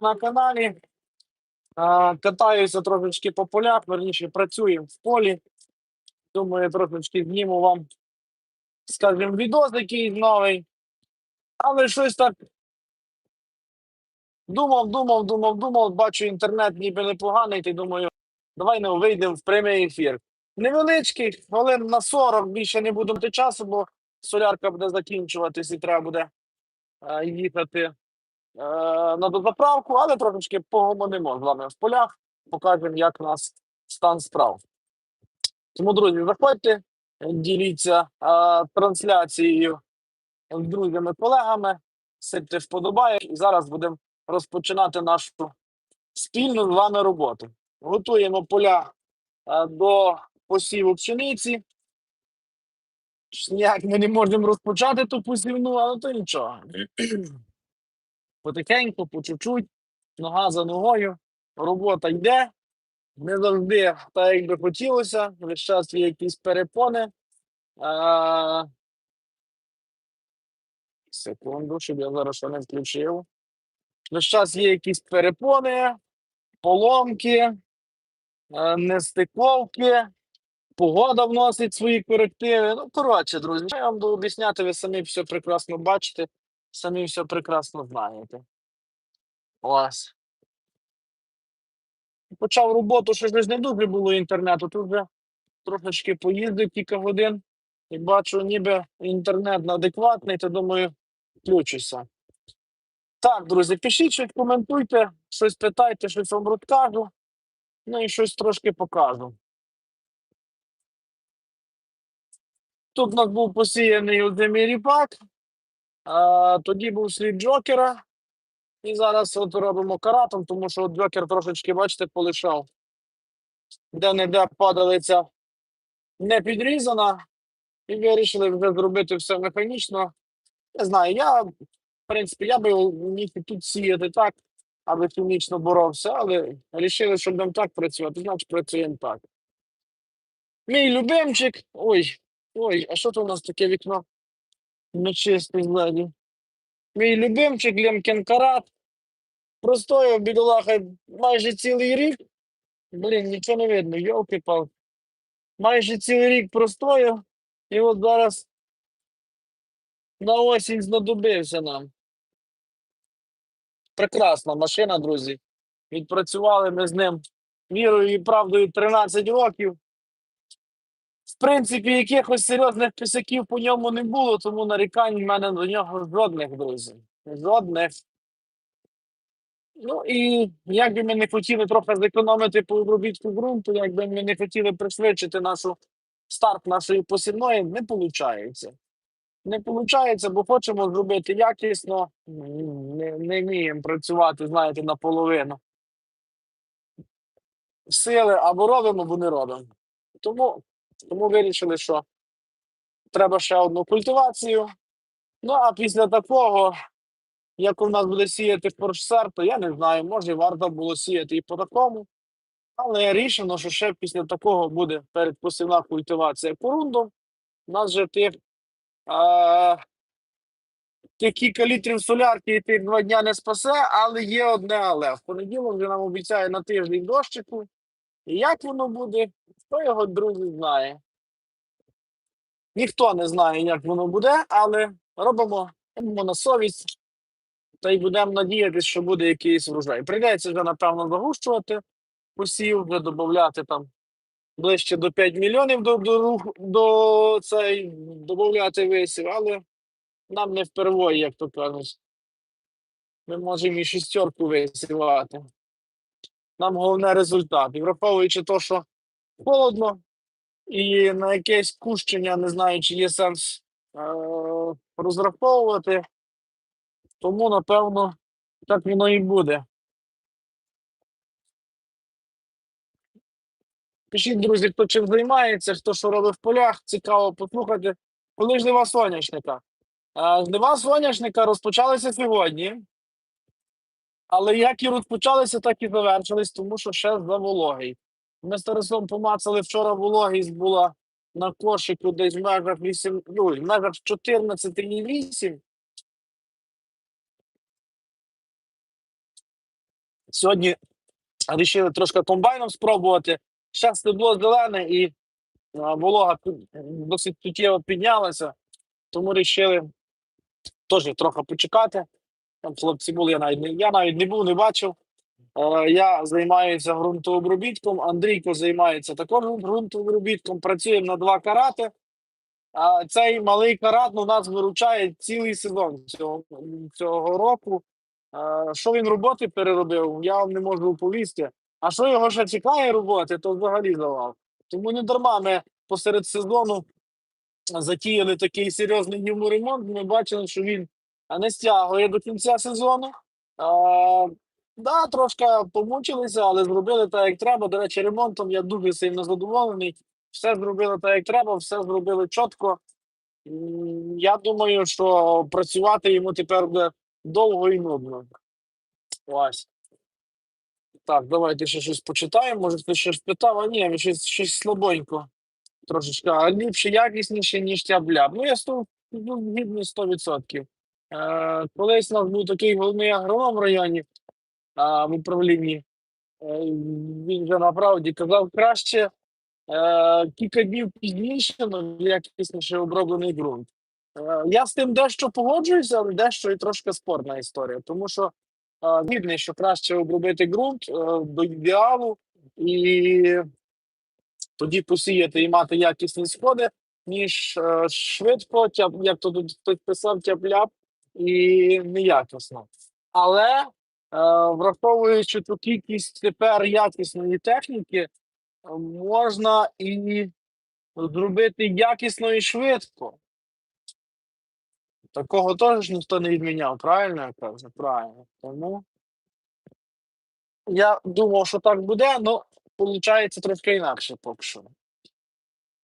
на каналі. Катаюся трошечки по полях, верніше працюємо в полі. Думаю, трошечки зніму вам, скажімо, відос якийсь новий. Але щось так думав, думав, думав, думав, бачу інтернет ніби непоганий, і думаю, давай не вийдемо в прямий ефір. Невеличкий, хвилин на 40, більше не буду мати часу, бо солярка буде закінчуватись і треба буде е, їхати е, на дозаправку, але трошечки погомонимо з вами в полях, покажемо, як у нас стан справ. Тому, друзі, заходьте, діліться е, трансляцією з друзями, колегами, сипте вподобає, і зараз будемо розпочинати нашу спільну з вами роботу. Готуємо поля е, до посіву пшениці. Ніяк ми не можемо розпочати ту посівну, але то нічого. Потихеньку, по чуть-чуть, нога за ногою, робота йде. Не завжди так, як би хотілося. Весь час є якісь перепони. А... Секунду, щоб я зараз що не включив. Весь час є якісь перепони, поломки, е, нестиковки, погода вносить свої корективи. Ну, коротше, друзі, я вам буду об'ясняти, ви самі все прекрасно бачите, самі все прекрасно знаєте. Ось. Почав роботу, що ж не дуже було інтернету. Тут вже трошечки поїздив кілька годин і бачу, ніби інтернет адекватний, то думаю, включуся. Так, друзі, пишіть щось, коментуйте, щось питайте, щось вам розкажу. Ну і щось трошки покажу. Тут у нас був посіяний озимий ріпак, а, тоді був слід Джокера. І зараз от робимо каратом, тому що Джокер трошечки, бачите, полишав. Де-не-де падалиця не підрізана. І вирішили вже зробити все механічно. Не знаю, я, в принципі, я би міг тут сіяти так, аби хімічно боровся, але вирішили, що будемо так працювати, значить працюємо так. Мій любимчик. Ой, ой, а що то у нас таке вікно? Нечистий зледі. Мій любимчик Лемкін Карат. Простояв бідолаха майже цілий рік. Блін, нічого не видно, йолки пал Майже цілий рік простояв, і от зараз на осінь знадобився нам. Прекрасна машина, друзі. Відпрацювали ми з ним вірою і правдою 13 років. В принципі, якихось серйозних писаків по ньому не було, тому нарікань в мене до нього жодних, друзі. Жодних. Ну і як би ми не хотіли трохи зекономити по обробітку ґрунту, як би ми не хотіли пришвидшити нашу старт нашої посівної, не виходить. Не виходить, бо хочемо зробити якісно, не, не вміємо працювати, знаєте, наполовину. Сили або робимо, або не робимо. Тому, тому вирішили, що треба ще одну культивацію. Ну а після такого як у нас буде сіяти форшер, то я не знаю, може варто було сіяти і по такому. Але рішено, що ще після такого буде передпосівна культивація корундом. У нас же тих, а, тих кілька літрів солярки і тих два дня не спасе, але є одне але. В понеділок вже нам обіцяє на тиждень дощику. І як воно буде, хто його друзі знає. Ніхто не знає, як воно буде, але робимо, робимо на совість та й будемо надіятися, що буде якийсь врожай. Прийдеться вже, напевно, загущувати посів, вже додати там ближче до 5 мільйонів до, до, до цей, додати висів, але нам не впервої, як то кажуть. Ми можемо і шістерку висівати. Нам головне результат. І враховуючи те, що холодно, і на якесь кущення, не знаю, чи є сенс е- розраховувати. Тому, напевно, так воно і буде. Пишіть, друзі, хто чим займається, хто що робить в полях, цікаво послухати. Коли жнива соняшника? А, Жнива соняшника розпочалися сьогодні. Але як і розпочалися, так і завершились, тому що ще за вологий. Ми з Тарасом помацали вчора вологість була на кошику десь в межах 8, ну, в межах 14,8. Сьогодні вирішили трошки комбайном спробувати. Ще стебло зелене і волога досить суттєво піднялася, тому вирішили теж трохи почекати. Там хлопці були, я навіть не, я навіть не був, не бачив. Е, Я займаюся ґрунтообробітком, Андрійко займається також ґрунтообробітком. Працюємо на два карати. А цей малий карат ну, нас виручає цілий сезон цього, цього року. Е, Що він роботи переробив, я вам не можу оповісти. А що його ще чекає роботи, то взагалі завал. Тому не дарма ми посеред сезону затіяли такий серйозний йому ремонт. Ми бачили, що він а, не стягує до кінця сезону. А, да, трошки помучилися, але зробили так, як треба. До речі, ремонтом я дуже сильно задоволений. Все зробили так, як треба, все зробили чітко. Я думаю, що працювати йому тепер буде довго і нудно. Ось. Так, давайте ще щось почитаємо. Може, хтось щось питав, а ні, щось, щось слабонько. Трошечки, а ліпше, якісніше, ніж тябля. Ну, я став ну, гідний 100%. Е, колись у нас був такий головний агроном в районі а, в управлінні. Е, він вже направді казав краще е, кілька днів пізніше, але якісніше оброблений ґрунт. Е, я з тим дещо погоджуюся, але дещо і трошки спорна історія, тому що е, видно, що краще обробити ґрунт е, до ідеалу і тоді посіяти і мати якісні сходи, ніж е, швидко, як то тут хтось писав, тяп-ляп і неякісно. Але е, враховуючи ту кількість тепер якісної техніки, е, можна і зробити якісно і швидко. Такого теж ніхто не відміняв, правильно я кажу? Правильно. Тому я думав, що так буде, але виходить трошки інакше поки що.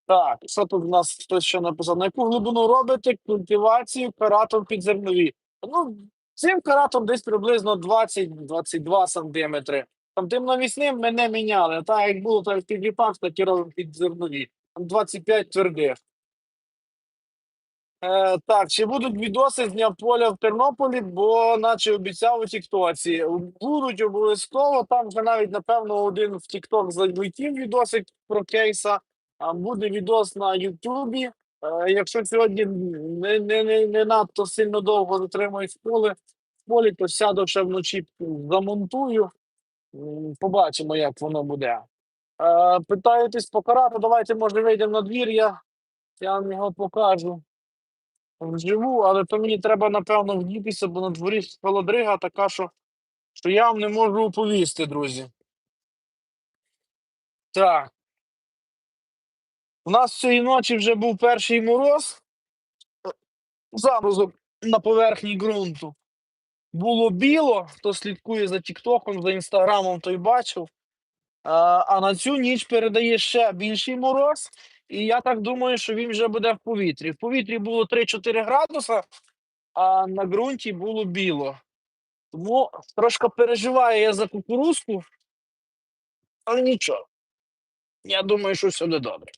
Так, що тут у нас хтось ще написав? На яку глибину робите культивацію каратом під зернові? Ну, цим каратом десь приблизно 20-22 сантиметри. Там тим навісним ми не міняли. Так як було, так під ліпак, так і робимо під зернові. Там 25 твердих. Е, так, чи будуть відоси з дня поля в Тернополі, бо наче обіцяв у Тіктоці. Будуть обов'язково. Там вже навіть, напевно, один в Тікток залетів відосик про кейса. Буде відос на Ютубі. Е, якщо сьогодні не, не, не, не надто сильно довго затримують в полі, в полі, то сяду ще вночі замонтую. Побачимо, як воно буде. Е, питаєтесь по карату, давайте, може, вийдемо на двір, я, я вам його покажу вживу, але то мені треба, напевно, вдітися, бо на дворі холодрига така, що, що я вам не можу оповісти, друзі. Так. У нас цієї ночі вже був перший мороз. Заморозок на поверхні ґрунту. Було біло, хто слідкує за Тіктоком, за інстаграмом, той бачив. А, а на цю ніч передає ще більший мороз. І я так думаю, що він вже буде в повітрі. В повітрі було 3-4 градуса, а на ґрунті було біло. Тому трошки переживаю я за кукурузку, але нічого. Я думаю, що все буде добре.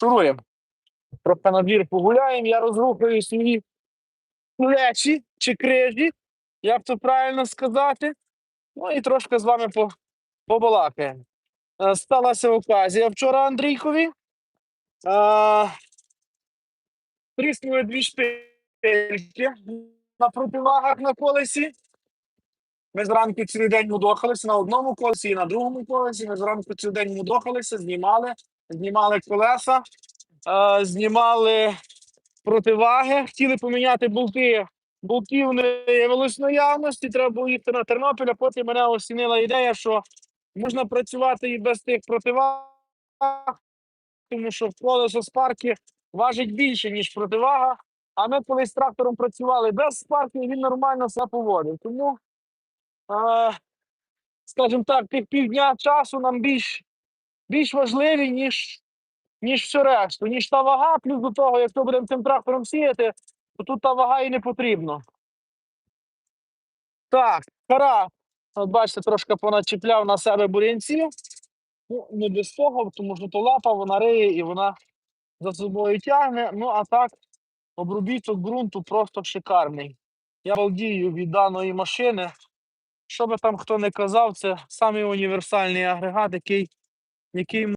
Шуруємо. Трохи на двір погуляємо, я розрухаю свої плечі чи крижі, як то правильно сказати. Ну і трошки з вами побалакаємо. Е, Сталася оказія вчора Андрійкові. Е, Тріснули дві шпильки на противагах на колесі. Ми зранку цілий день мудохалися на одному колесі і на другому колесі. Ми зранку цілий день мудохалися, знімали, знімали колеса, е, знімали противаги, хотіли поміняти болти. Болтів не виявилось наявності, треба було їхати на Тернопіль, а потім мене осінила ідея, що можна працювати і без тих противаг, тому що колесо спарки важить більше, ніж противага. А ми колись з трактором працювали без спарки, і він нормально все поводив. Тому, е, скажімо так, тих півдня часу нам більш, більш важливі, ніж, ніж все решту, ніж та вага, плюс до того, якщо будемо цим трактором сіяти, то тут та вага і не потрібно. Так, кара. От бачите, трошки поначіпляв на себе бурянців. Ну, не без того, тому що то лапа, вона риє і вона за собою тягне. Ну, а так, обробіток ґрунту просто шикарний. Я балдію від даної машини. Що би там хто не казав, це самий універсальний агрегат, який, який